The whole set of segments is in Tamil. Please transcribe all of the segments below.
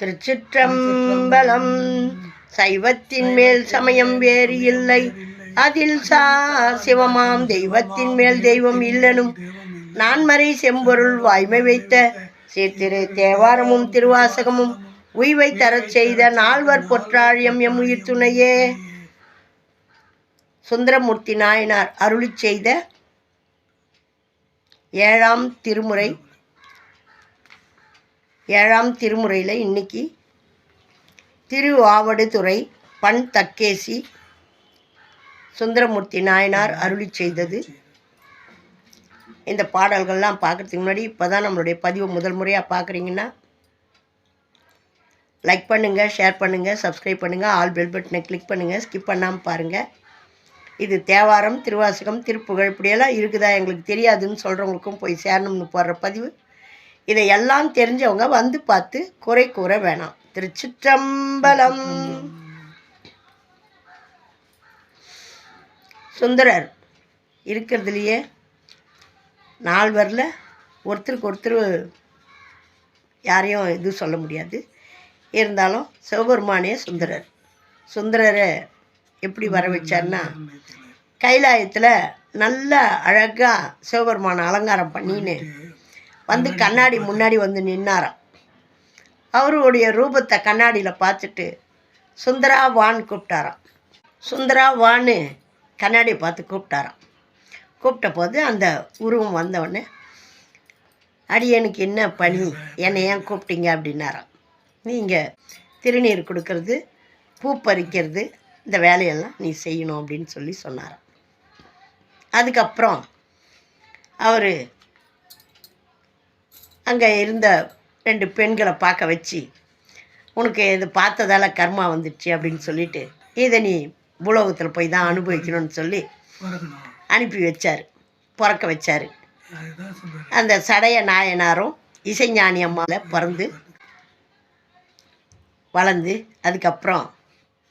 திருச்சிற்றம்பலம். சைவத்தின் மேல் சமயம் வேறு இல்லை. அதில் சா சிவமாம். தெய்வத்தின் மேல் தெய்வம் இல்லனும். நான்மறை செம்பொருள் வாய்மை வைத்த சீர்திரு தேவாரமும் திருவாசகமும் உய்வை தரச் செய்த நால்வர் பொற்றாழியம் எம் உயிர் துணையே. சுந்தரமூர்த்தி நாயனார் அருளிச் செய்த ஏழாம் திருமுறை ஏழாம் திருமுறையில் இன்னைக்கு திரு ஆவடுதுறை பண் தக்கேசி சுந்தரமூர்த்தி நாயனார் அருளி செய்தது. இந்த பாடல்கள்லாம் பார்க்குறதுக்கு முன்னாடி இப்போ தான் நம்மளுடைய பதிவு முதல் முறையாக பார்க்குறீங்கன்னா லைக் பண்ணுங்கள் ஷேர் பண்ணுங்கள் சப்ஸ்கிரைப் பண்ணுங்கள் ஆல் பெல் பட்டனை கிளிக் பண்ணுங்கள் ஸ்கிப் பண்ணாமல் பாருங்கள் இது தேவாரம் திருவாசகம் திருப்புகழ் இப்படியெல்லாம் இருக்குதா எங்களுக்கு தெரியாதுன்னு சொல்கிறவங்களுக்கும் போய் சேரணும்னு போடுற பதிவு. இதையெல்லாம் தெரிஞ்சவங்க வந்து பார்த்து குறை கூற வேணாம். திருச்சிற்றம்பலம். சுந்தரர் இருக்கிறதுலையே நால்வரில் ஒருத்தருக்கு ஒருத்தர் யாரையும் இது சொல்ல முடியாது. இருந்தாலும் சிவபெருமானே சுந்தரர். சுந்தரரை எப்படி வர வச்சார்னா கைலாயத்தில் நல்ல அழகாக சிவபெருமானை அலங்காரம் பண்ணின்னு வந்து கண்ணாடி முன்னாடி வந்து நின்னாராம். அவருடைய ரூபத்தை கண்ணாடியில் பார்த்துட்டு சுந்தரா வான்னு கூப்பிட்டாராம். சுந்தரா வான்னு கண்ணாடியை பார்த்து கூப்பிட்டாராம். கூப்பிட்ட போது அந்த உருவம் வந்தவுடனே அடியனுக்கு என்ன பணி? என்னை ஏன் கூப்பிட்டீங்க? அப்படின்னாராம். நீங்கள் திருநீர் கொடுக்கறது பூ பறிக்கிறது இந்த வேலையெல்லாம் நீ செய்யணும் அப்படின்னு சொல்லி சொன்னாராம். அதுக்கப்புறம் அவர் அங்கே இருந்த ரெண்டு பெண்களை பார்க்க வச்சு உனக்கு இது பார்த்ததால கர்மா வந்துடுச்சு அப்படின்னு சொல்லிட்டு இதை நீ பூலோகத்தில் போய் தான் அனுபவிக்கணும்னு சொல்லி அனுப்பி வச்சார் பிறக்க வச்சார். அந்த சடைய நாயனாரும் இசைஞானி அம்மாவில் பிறந்து வளர்ந்து அதுக்கப்புறம்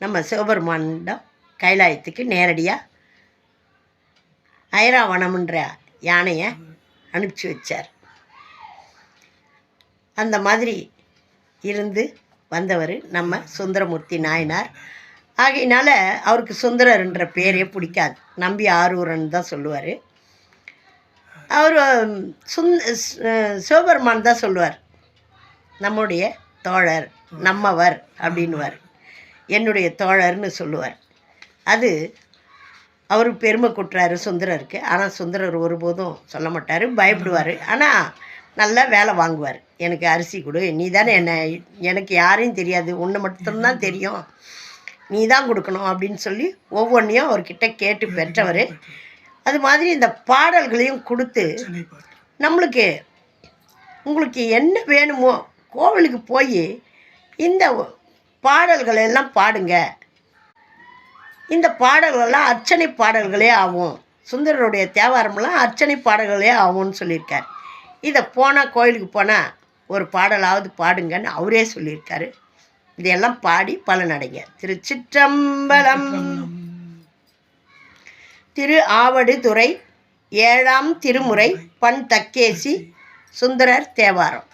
நம்ம சிவபெருமானிடம் கைலாயத்துக்கு நேரடியாக ஐராவணம்ன்ற யானையை அனுப்பிச்சி வச்சார். அந்த மாதிரி இருந்து வந்தவர் நம்ம சுந்தரமூர்த்தி நாயனார். ஆகையினால அவருக்கு சுந்தரர்ன்ற பேரே பிடிக்காது. நம்பி ஆரூரன் தான் சொல்லுவார். அவர் சுந் சிவபெருமான் தான் சொல்லுவார். நம்முடைய தோழர் நம்மவர் அப்படின்னுவார். என்னுடைய தோழர்னு சொல்லுவார். அது அவர் பெருமை கொட்டுறாரு சுந்தரருக்கு. ஆனால் சுந்தரர் ஒருபோதும் சொல்ல மாட்டார். பயப்படுவார். ஆனால் நல்லா வேலை வாங்குவார். எனக்கு அரிசி கொடு. நீ தானே என்ன எனக்கு யாரையும் தெரியாது. ஒன்று மட்டும்தான் தெரியும். நீ தான் கொடுக்கணும் அப்படின்னு சொல்லி ஒவ்வொன்றையும் அவர்கிட்ட கேட்டு பெற்றவர். அது மாதிரி இந்த பாடல்களையும் கொடுத்து நம்மளுக்கு உங்களுக்கு என்ன வேணுமோ கோவிலுக்கு போய் இந்த பாடல்கள் எல்லாம் பாடுங்க. இந்த பாடல்கள்லாம் அர்ச்சனை பாடல்களே ஆகும். சுந்தரருடைய தேவாரம்லாம் அர்ச்சனை பாடல்களே ஆகும்னு சொல்லியிருக்கார். இதை போனால் கோயிலுக்கு போனால் ஒரு பாடலாவது பாடுங்கன்னு அவரே சொல்லியிருக்காரு. இதையெல்லாம் பாடி பலனடைங்க திருச்சிற்றம்பலம். திரு ஆவடுதுறை ஏழாம் திருமுறை பண் தக்கேசி சுந்தரர் தேவாரம்.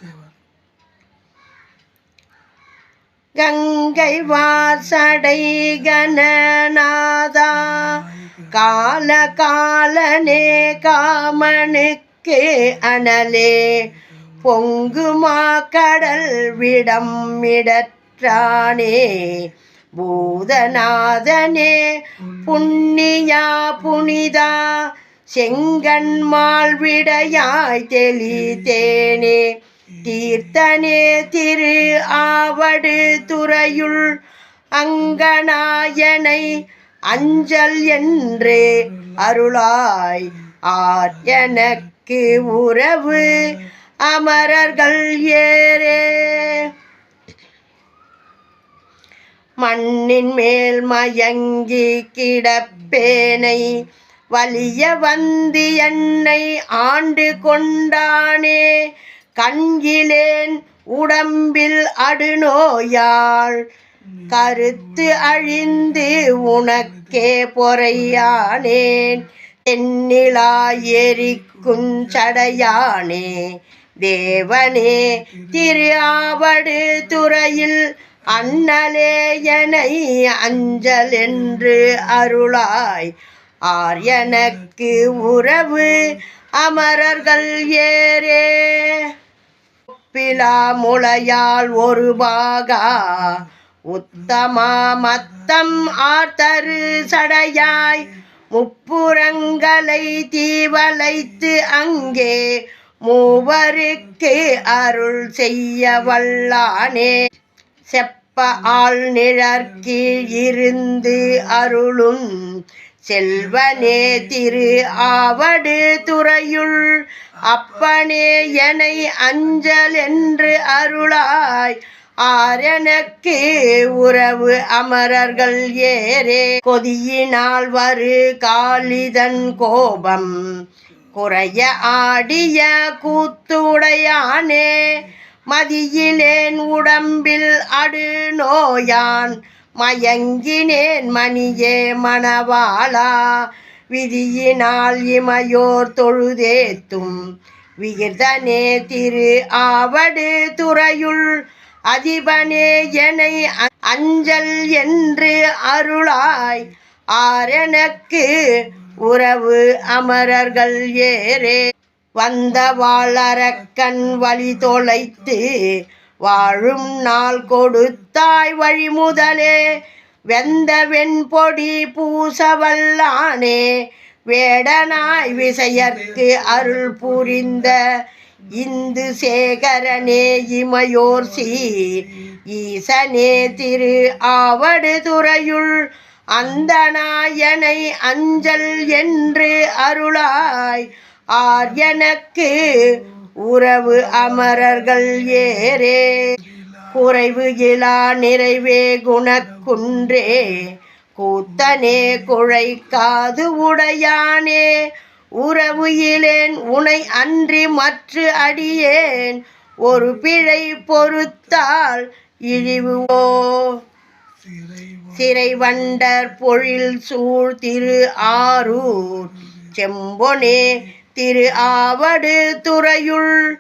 கங்கை வாசடை கணநாதா கால காலனே காமனுக்கு அனலே. பொங்குமா கடல் விடம் இடற்றானே பூதநாதனே புண்ணியா புனிதா. செங்கன்மால் விடையாய் தெளித்தேனே. தீர்த்தனே திரு ஆவடு துறையுள் அங்கநாயனை அஞ்சல் என்றே அருளாய். ஆர் எனக்கு உறவு அமரர்கள் ஏரே மண்ணின் மேல் மயங்கி கிடப்பேனை வலிய வந்து என்னை ஆண்டு கொண்டானே. கண்கிலேன் உடம்பில் அடுநோயாள் கருத்து அழிந்து உனக்கே பொறையானேன். தென்னிலா எரிக்குஞ்சடையானே தேவனே திரு துறையில் அண்ணலே எனை அஞ்சல் என்று அருளாய். ஆர் எனக்கு உறவு அமரர்கள் ஏரே பிலா முளையால் ஒரு பாகா உத்தமா மத்தம் ஆர்த்தரு சடையாய். முப்புறங்களை தீவளைத்து அங்கே மூவருக்கு அருள் செய்ய வல்லானே. செப்ப ஆள் நிழற்கீழ் இருந்து அருளும் செல்வனே திரு ஆவடு துறையுள் அப்பனே எனை அஞ்சல் என்று அருளாய். ஆரணக்கு உறவு அமரர்கள் ஏரே கொதியினால் வரு காளிதன் கோபம். குறைய ஆடிய கூத்துடையானே. மதியிலேன் உடம்பில் அடு நோயான். மயங்கினேன் மணியே மணவாளா. விதியினால் இமையோர் தொழுதேத்தும். விகிர்தனே திரு ஆவடு துறையுள் அதிபனே எனை அஞ்சல் என்று அருளாய். ஆரெனக்கு உறவு அமரர்கள் ஏறே. வந்த வாழறக்கண் வழி தொலைத்து வாழும் நாள் கொடுத்தாய் வழி முதலே வெந்த வெண்பொடி பூசவல்லானே. வேடனாய் விசையற்கு அருள் புரிந்த இந்து சேகரனே இமையோர் சீர் ஈசனே திரு ஆவடு துறையுள் அந்த நாயனை அஞ்சல் என்று அருளாய் ஆர் எனக்கு உறவு அமரர்கள் ஏரே குறைவு இலா நிறைவே குணக்குன்றே கூத்தனே குழைக்காது உடையானே. உறவு இலேன் உனை அன்றி மற்ற அடியேன். ஒரு பிழை பொறுத்தால் இழிவுவோ? சிறை வண்டர் பொழில் சூழ் திரு ஆரூர். செம்பொனே திரு ஆவடு துறையுள்.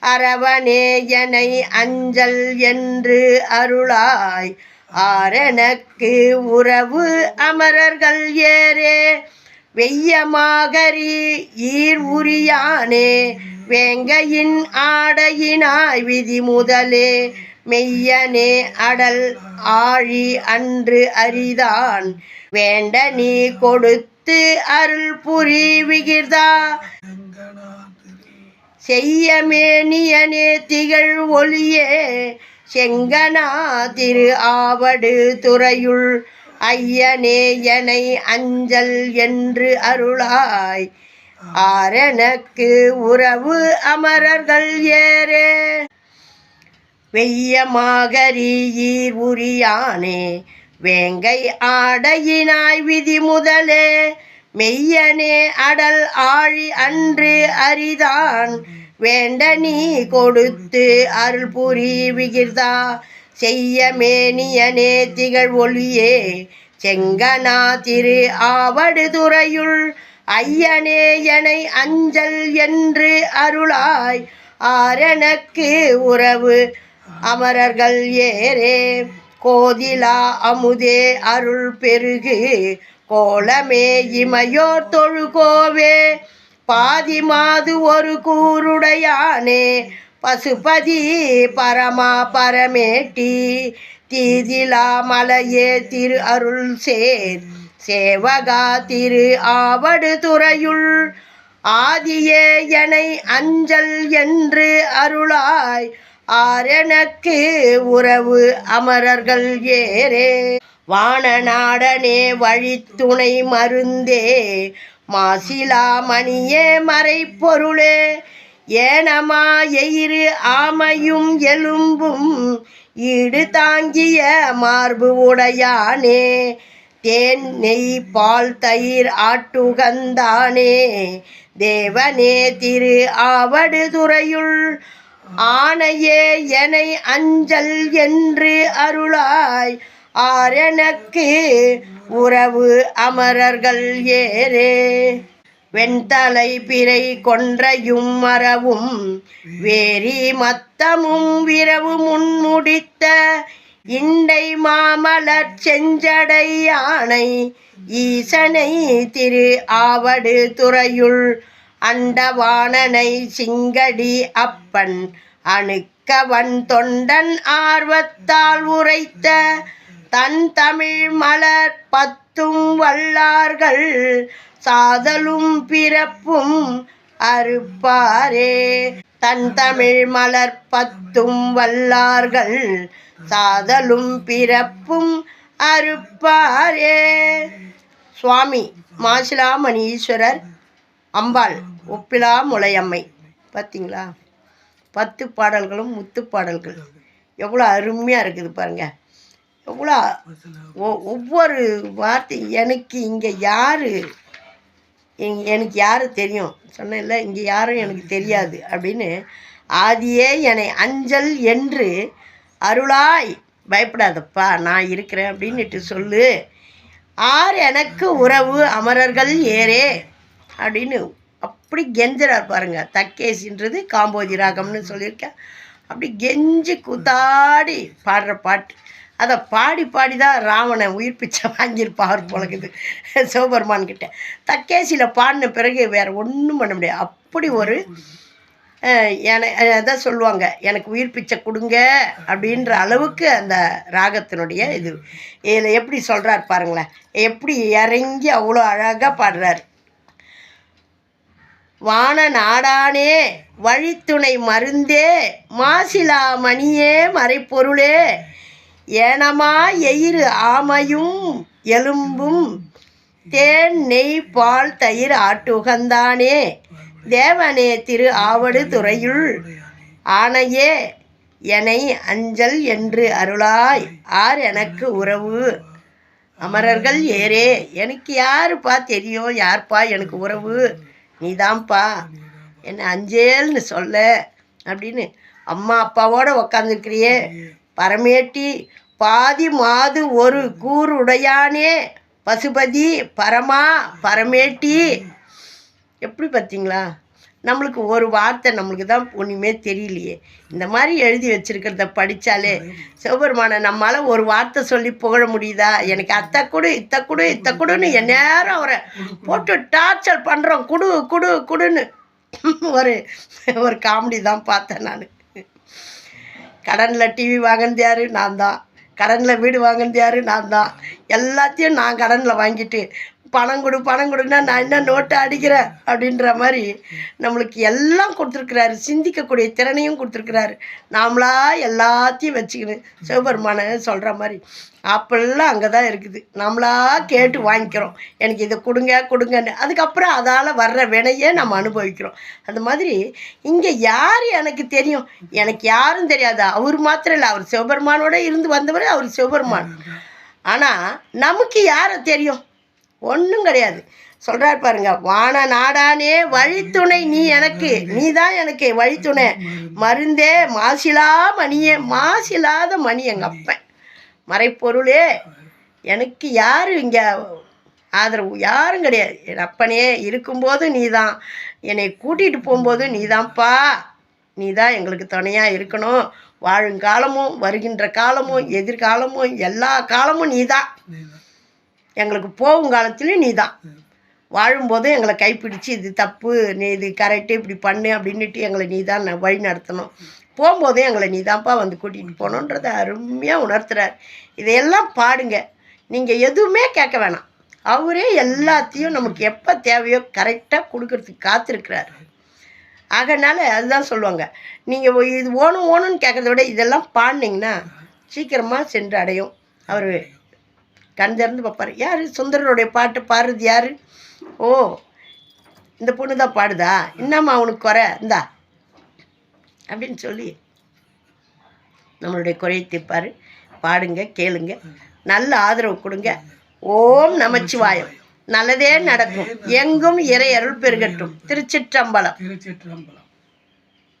அரவனே எனை அஞ்சல் என்று அருளாய். ஆரணக்கு உறவு அமரர்கள் ஏரே வெய்யமாகரி ஈர் உரியானே வேங்கையின் ஆடையினாய் விதி முதலே மெய்யனே அடல் ஆழி அன்று அரிதான். வேண்ட நீ கொடுத்து அருள் புரி விகிர்தா. செய்யமேனியனே திகழ் ஒளியே செங்கனா திரு ஆவடு துறையுள் ஐயனேயனை அஞ்சல் என்று அருளாய். ஆரெனக்கு உறவு அமரர்கள் ஏரே வெய்யமாகரீர் உரியானே வேங்கை ஆடையினாய் விதி முதலே. மெய்யனே அடல் ஆழி அன்று அரிதான் வேண்ட நீ கொடுத்து அருள் புரி விகிர்தா. செய்ய மேனிய நேத்திகள் ஒளியே செங்கனா திரு ஆவடு துறையுள் ஐயனே எனை அஞ்சல் என்று அருளாய் ஆரெனக்கு உறவு அமரர்கள் ஏரே கோதிலா அமுதே அருள் பெருகு கோலமே இமையோர் தொழுகோவே பாதி மாது ஒரு கூருடையானே. பசுபதி பரமா பரமேட்டி தீதிலா மலையே திரு அருள் சேர். சேவகா திரு ஆவடு துறையுள் ஆதியே எனை அஞ்சல் என்று அருளாய். ஆரெனக்கு உறவு அமரர்கள் ஏரே வானநாடனே வழித்துணை மருந்தே. மாசிலா மணியே மறைப்பொருளே. ஏனமா எயிறு ஆமையும் எலும்பும் ஈடு தாங்கிய மார்பு உடையானே. தேன் நெய் பால் தயிர் ஆட்டுகந்தானே. தேவனே திரு ஆவடு துறையுள் ஆனையே எனை அஞ்சல் என்று அருளாய். ஆரெனக்கு உறவு அமரர்கள் ஏரே வெண்தலை பிறை கொன்றையும் மரவும் வேரி மத்தமும் விரவு முன்முடித்த இண்டை மாமலர் செஞ்சடை யானை ஈசனை திரு ஆவடு துறையுள் அண்டவாணனை சிங்கடி அப்பன் அணுக்கவன் தொண்டன் ஆர்வத்தால் உரைத்த தன் தமிழ் மலர் பத்தும் வல்லார்கள் சாதலும் பிறப்பும் அறுப்பாரே. தன் தமிழ் மலர் பத்தும் வல்லார்கள் சாதலும் பிறப்பும் அறுப்பாரே. சுவாமி மாசிலாமணி ஈஸ்வரர் அம்பாள் ஒப்பிலா முளையம்மை பார்த்தீங்களா பத்து பாடல்களும் முத்து பாடல்கள். எவ்வளோ அருமையாக இருக்குது பாருங்கள் எவ்வளோ ஒ- ஒவ்வொரு வார்த்தை எனக்கு இங்கே யார் எனக்கு யார் தெரியும்? சொன்னேன்ல இங்கே யாரும் எனக்கு தெரியாது. அப்படின்னு ஆதியே என்னை அஞ்சல் என்று அருளாய் பயப்படாதப்பா நான் இருக்கிறேன் அப்படின்னுட்டு சொல்லு. ஆர் எனக்கு உறவு அமரர்கள் ஏறே அப்படின்னு அப்படி கெஞ்சுறார் பாருங்க. தக்கேசின்றது காம்போதி ராகம்னு சொல்லியிருக்கேன். அப்படி கெஞ்சி கூத்தாடி பாடுற பாட்டு. அதை பாடி பாடி தான் ராவனை உயிர் பிச்சை வாங்கியிருப்பார் போலக்குது. சிவபெருமான் கிட்ட. தக்கேசியில் பாடின பிறகு வேறு ஒன்றும் பண்ண முடியாது. அப்படி ஒரு என அதான் சொல்லுவாங்க எனக்கு உயிர் பிச்சை கொடுங்க அப்படின்ற அளவுக்கு அந்த ராகத்தினுடைய இது. இதில் எப்படி சொல்கிறார் பாருங்களேன். எப்படி இறங்கி அவ்வளோ அழகாக பாடுறார். வான நாடானே வழித்துணை மருந்தே மாசிலா மணியே மறைப்பொருளே ஏனமா எயிறு ஆமையும் எலும்பும் தேன் நெய் பால் தயிர் ஆட்டுகந்தானே. தேவனே திரு ஆவடு துறையுள் ஆணையே. என்னை அஞ்சல் என்று அருளாய். ஆர் எனக்கு உறவு. அமரர்கள் ஏரே எனக்கு யாருப்பா தெரியும்? யார்ப்பா எனக்கு உறவு? நீதான்ப்பா என்ன அஞ்சேல்னு சொல்ல. அப்படின்னு அம்மா அப்பாவோட உக்காந்துருக்கிறியே. பரமேட்டி பாதி மாது ஒரு கூருடையானே பசுபதி பரமா பரமேட்டி. எப்படி பார்த்தீங்களா? நம்மளுக்கு ஒரு வார்த்தை நம்மளுக்கு தான் ஒன்றுமே தெரியலையே. இந்த மாதிரி எழுதி வச்சுருக்கிறத படித்தாலே சிவபெருமான நம்மளால் ஒரு வார்த்தை சொல்லி புகழ முடியுதா? எனக்கு அத்தை கொடு இத்த கொடு இத்த கொடுன்னு என் நேரம் அவரை போட்டு டார்ச்சர் பண்ணுறோம் குடு குடு குடுன்னு. ஒரு ஒரு காமெடி தான் பார்த்தேன் நான். கடனில் டிவி வாங்கினது யாரு? நான் தான். கடனில் வீடு வாங்கினது யார்? நான் தான். எல்லாத்தையும் நான் கடனில் வாங்கிட்டு பணம் கொடு பணம் கொடுன்னா நான் என்ன நோட்டை அடிக்கிறேன் அப்படின்ற மாதிரி நம்மளுக்கு எல்லாம் கொடுத்துருக்குறாரு. சிந்திக்கக்கூடிய திறனையும் கொடுத்துருக்குறாரு. நாமளா எல்லாத்தையும் வச்சுக்கணும் சிவபெருமான சொல்கிற மாதிரி. அப்பெல்லாம் அங்கே தான் இருக்குது. நம்மளா கேட்டு வாங்கிக்கிறோம். எனக்கு இதை கொடுங்க கொடுங்கன்னு. அதுக்கப்புறம் அதால் வர்ற வினையே நம்ம அனுபவிக்கிறோம். அந்த மாதிரி இங்கே யார் எனக்கு தெரியும்? எனக்கு யாரும் தெரியாது. அவர் மாத்திரம் இல்லை. அவர் சிவபெருமானோட இருந்து வந்தவர் அவர் சிவபெருமான். ஆனால் நமக்கு யாரை தெரியும்? ஒன்றும் கிடையாது. சொல்கிறார் பாருங்க வான நாடானே வழித்துணை நீ எனக்கு. நீ தான் எனக்கு வழித்துணை. மருந்தே மாசிலா மணியே மாசில்லாத மணி எங்கள் அப்பன். மறைப்பொருளே எனக்கு யார் இங்கே ஆதரவு? யாரும் கிடையாது. என் அப்பனே இருக்கும்போது நீ தான். என்னை கூட்டிகிட்டு போகும்போது நீ தான்ப்பா. நீ தான் எங்களுக்கு துணையாக இருக்கணும். வாழும் காலமும் வருகின்ற காலமும் எதிர்காலமும் எல்லா காலமும் நீ தான். எங்களுக்கு போகும் காலத்துலேயும் நீ தான் வாழும்போது எங்களை கைப்பிடிச்சு இது தப்பு நீ இது கரெக்டு இப்படி பண்ணு அப்படின்னுட்டு எங்களை நீ தான் வழி நடத்தணும். போகும்போதே எங்களை நீ தான்ப்பா வந்து கூட்டிகிட்டு போகணுன்றதை அருமையாக உணர்த்துறார். இதையெல்லாம் பாடுங்க. நீங்கள் எதுவுமே கேட்க வேணாம். அவரே எல்லாத்தையும் நமக்கு எப்போ தேவையோ கரெக்டாக கொடுக்கறதுக்கு காத்திருக்கிறார். அதனால் அதுதான் சொல்லுவாங்க. நீங்கள் இது ஓணும் ஓணும்னு கேட்குறத விட இதெல்லாம் பாடினீங்கன்னா சீக்கிரமாக சென்று அடையும். அவர் கண் திறந்து பார்ப்பார். யார்? சுந்தரருடைய பாட்டு பாடுறது யார்? ஓ இந்த பொண்ணு தான் பாடுதா? என்னம்மா அவனுக்கு குறை? இந்தா. அப்படின்னு சொல்லி நம்மளுடைய குறையை தீர்ப்பார். பாடுங்க கேளுங்க. நல்ல ஆதரவு கொடுங்க. ஓம் நமச்சிவாயம். நல்லதே நடக்கும். எங்கும் இறை அருள் பெருகட்டும். திருச்சிற்றம்பலம். திருச்சிற்றம்பலம்.